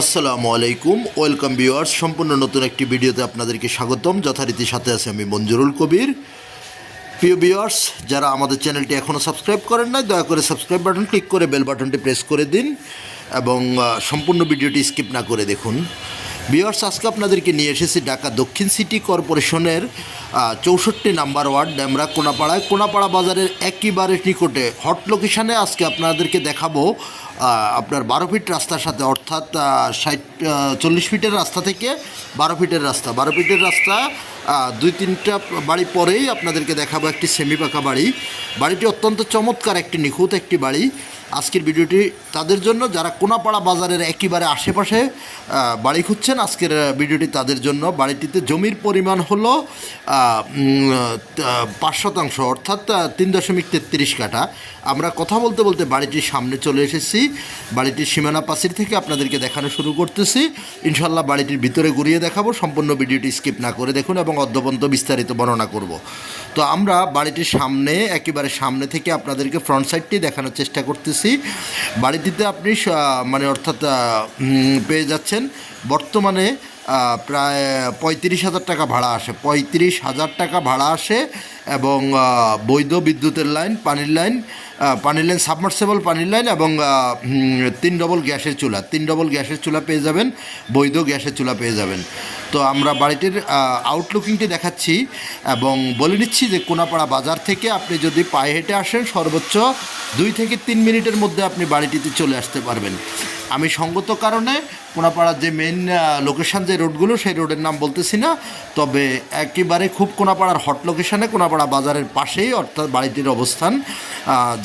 আসসালামু আলাইকুম, welcome viewers, সম্পূর্ণ নতুন একটি ভিডিওতে আপনাদেরকে স্বাগতম। যথারীতির সাথে আছে আমি মঞ্জুরুল কবির। প্রিয় ভিউয়ার্স, যারা আমাদের চ্যানেলটি এখনও সাবস্ক্রাইব করেন নাই, দয়া করে সাবস্ক্রাইব বাটন ক্লিক করে বেল বাটনটি প্রেস করে দিন এবং সম্পূর্ণ ভিডিওটি স্কিপ না করে দেখুন। ভিউয়ার্স আজকে আপনাদেরকে নিয়ে এসেছি ঢাকা দক্ষিণ সিটি কর্পোরেশনের চৌষট্টি নাম্বার ওয়ার্ড ড্যামরা কোনাপাড়ায়। কোনাপাড়া বাজারের একেবারে নিকটে। হট লোকেশানে আজকে আপনাদেরকে দেখাবো আপনার বারো ফিট রাস্তার সাথে, অর্থাৎ ষাট চল্লিশ ফিটের রাস্তা থেকে বারো ফিটের রাস্তা। বারো ফিটের রাস্তা দুই তিনটা বাড়ি পরেই আপনাদেরকে দেখাবো, একটি সেমি পাকা বাড়ি। বাড়িটি অত্যন্ত চমৎকার, একটি নিখুঁত একটি বাড়ি। আজকের ভিডিওটি তাদের জন্য। যারা কোনাপাড়া বাজারের একেবারে আশেপাশে বাড়ি খুঁজছেন, আজকের ভিডিওটি তাদের জন্য। বাড়িটিতে জমির পরিমাণ হলো পাঁচ শতাংশ, অর্থাৎ তিন দশমিক তেত্রিশ কাঠা। আমরা কথা বলতে বলতে বাড়িটির সামনে চলে এসেছি। বাড়িটির সীমানা পাশির থেকে আপনাদেরকে দেখানো শুরু করতেছি। ইনশাল্লাহ বাড়িটির ভিতরে ঘুরিয়ে দেখাবো। সম্পূর্ণ ভিডিওটি স্কিপ না করে দেখুন এবং অদ্যপন্ত বিস্তারিত বর্ণনা করব। তো আমরা বাড়িটির সামনে, একেবারে সামনে থেকে আপনাদেরকে ফ্রন্ট সাইডটি দেখানোর চেষ্টা করতেছি। বাড়িটিতে আপনি মানে অর্থাৎ পেয়ে যাচ্ছেন বর্তমানে প্রায় পঁয়ত্রিশ হাজার টাকা ভাড়া আসে। পঁয়ত্রিশ হাজার টাকা ভাড়া আসে এবং বৈধ বিদ্যুতের লাইন, পানির লাইন পানির লাইন, সাবমার্সেবল পানির লাইন এবং তিন ডবল গ্যাসের চুলা। তিন ডবল গ্যাসের চুলা পেয়ে যাবেন, বৈধ গ্যাসের চুলা পেয়ে যাবেন। তো আমরা বাড়িটির আউটলুকিংটি দেখাচ্ছি এবং বলে নিচ্ছি যে কোনাপাড়া বাজার থেকে আপনি যদি পায়ে হেঁটে আসেন, সর্বোচ্চ দুই থেকে তিন মিনিটের মধ্যে আপনি বাড়িটিতে চলে আসতে পারবেন। আমি সঙ্গত কারণে কোনাপাড়ার যে মেন লোকেশান যে রোডগুলো সেই রোডের নাম বলতেছি না। তবে একেবারে খুব কোনাপাড়ার হট লোকেশানে কোনাপাড়া বাজারের পাশেই, অর্থাৎ বাড়িটির অবস্থান।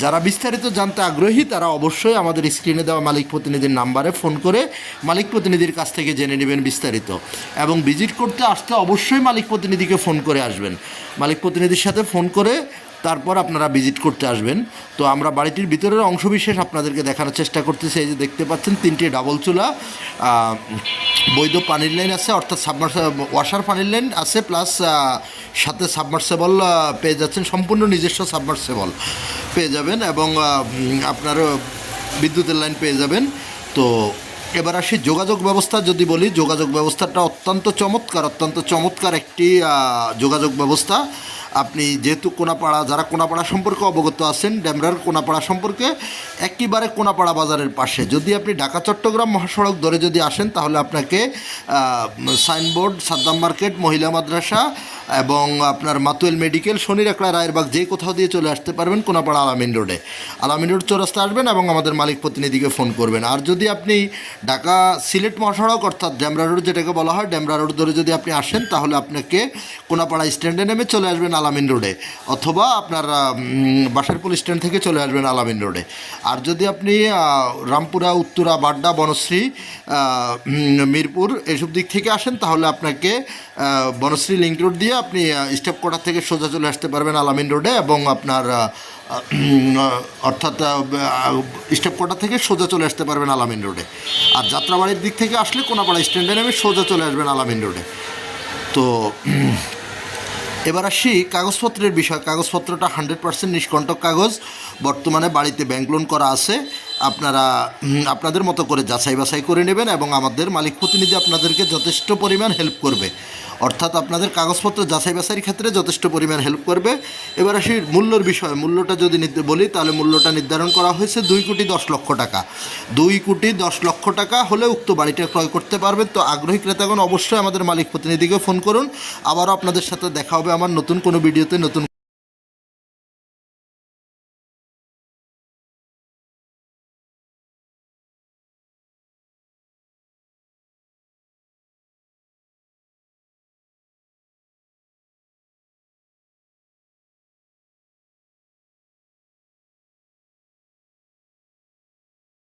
যারা বিস্তারিত জানতে আগ্রহী, তারা অবশ্যই আমাদের স্ক্রিনে দেওয়া মালিক প্রতিনিধির নাম্বারে ফোন করে মালিক প্রতিনিধির কাছ থেকে জেনে নেবেন বিস্তারিত। এবং ভিজিট করতে আসতে অবশ্যই মালিক প্রতিনিধিকে ফোন করে আসবেন। মালিক প্রতিনিধির সাথে ফোন করে তারপর আপনারা ভিজিট করতে আসবেন। তো আমরা বাড়িটির ভিতরের অংশবিশেষ আপনাদেরকে দেখানোর চেষ্টা করতেছি। এই যে দেখতে পাচ্ছেন, তিনটি ডাবল চুলা বৈধ পানির লাইন আছে, অর্থাৎ সাবমার্স ওয়াশার পানির লাইন আছে, প্লাস সাথে সাবমার্সেবল পেয়ে যাচ্ছেন, সম্পূর্ণ নিজস্ব সাবমার্সেবল পেয়ে যাবেন এবং আপনার বিদ্যুতের লাইন পেয়ে যাবেন। তো এবার আসি যোগাযোগ ব্যবস্থা, যদি বলি যোগাযোগ ব্যবস্থাটা অত্যন্ত চমৎকার অত্যন্ত চমৎকার একটি যোগাযোগ ব্যবস্থা। আপনি যেহেতু কোনাপাড়া, যারা কোনাপাড়া সম্পর্কে অবগত আছেন, ড্যামরার কোনাপাড়া সম্পর্কে একেবারে কোনাপাড়া বাজারের পাশে। যদি আপনি ঢাকা, চট্টগ্রাম মহাসড়ক ধরে যদি আসেন, তাহলে আপনাকে সাইনবোর্ড, সাদ্দাম মার্কেট, মহিলা মাদ্রাসা এবং আপনার মাতুয়েল মেডিকেল শনির একলা রায়েরবাগ যে কোথাও দিয়ে চলে আসতে পারবেন, কোনাপাড়া আলামিন রোডে। আলামিন রোড চৌরাস্তা আসবেন এবং আমাদের মালিক প্রতিনিধিকে ফোন করবেন। আর যদি আপনি ঢাকা সিলেট মহাসড়ক, অর্থাৎ ড্যামরা রোড যেটাকে বলা হয় ড্যামরা রোড ধরে যদি আপনি আসেন, তাহলে আপনাকে কোনাপাড়া স্ট্যান্ডে নেমে চলে আসবেন আলামিন রোডে, অথবা আপনার বাসারপুল স্ট্যান্ড থেকে চলে আসবেন আলামিন রোডে। আর যদি আপনি রামপুরা, উত্তরা, বাড্ডা, বনশ্রী মিরপুর এসব দিক থেকে আসেন, তাহলে আপনাকে বনশ্রী লিঙ্ক রোড দিয়ে আপনি স্টেপ কোটার থেকে সোজা চলে আসতে পারবেন আলামিন রোডে এবং আপনার অর্থাৎ স্টেপ কোটা থেকে সোজা চলে আসতে পারবেন আলামিন রোডে আর যাত্রাবাড়ির দিক থেকে আসলে কোনাপাড়া স্ট্যান্ডে নেমে সোজা চলে আসবেন আলামিন রোডে তো, এবার আসি কাগজপত্রের বিষয়। কাগজপত্রটা হান্ড্রেড পার্সেন্ট নিষ্কণ্টক কাগজ। বর্তমানে বাড়িতে ব্যাংক লোন করা আছে। আপনারা আপনাদের মতো করে যাচাই বাছাই করে নেবেন এবং আমাদের মালিক প্রতিনিধি আপনাদেরকে যথেষ্ট পরিমাণ হেল্প করবে। অর্থাৎ আপনাদের কাগজপত্র যাচাই বাছাইয়ের ক্ষেত্রে যথেষ্ট পরিমাণ হেল্প করবে। এবার আসি মূল্যর বিষয়। মূল্যটা যদি বলি, তাহলে মূল্যটা নির্ধারণ করা হয়েছে দুই কোটি দশ লক্ষ টাকা। দুই কোটি দশ লক্ষ টাকা হলে উক্ত বাড়িটা ক্রয় করতে পারবেন। তো আগ্রহী ক্রেতাগণ অবশ্যই আমাদের মালিক প্রতিনিধিকে ফোন করুন। আবারও আপনাদের সাথে দেখা হবে আমার নতুন কোনো ভিডিওতে, নতুন